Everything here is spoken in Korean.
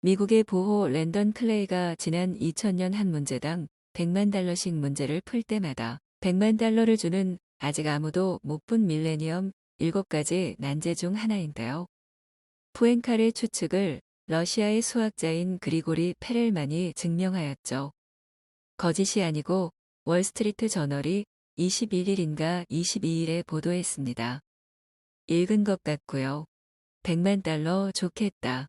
미국의 보호 랜던 클레이가 지난 2000년 한 문제당 100만 달러씩 문제를 풀 때마다 100만 달러를 주는 아직 아무도 못 본 밀레니엄 7가지 난제 중 하나인데요. 푸엔칼의 추측을 러시아의 수학자인 그리고리 페렐만이 증명하였죠. 거짓이 아니고 월스트리트 저널이 21일인가 22일에 보도했습니다. 읽은 것 같고요. 100만 달러 좋겠다.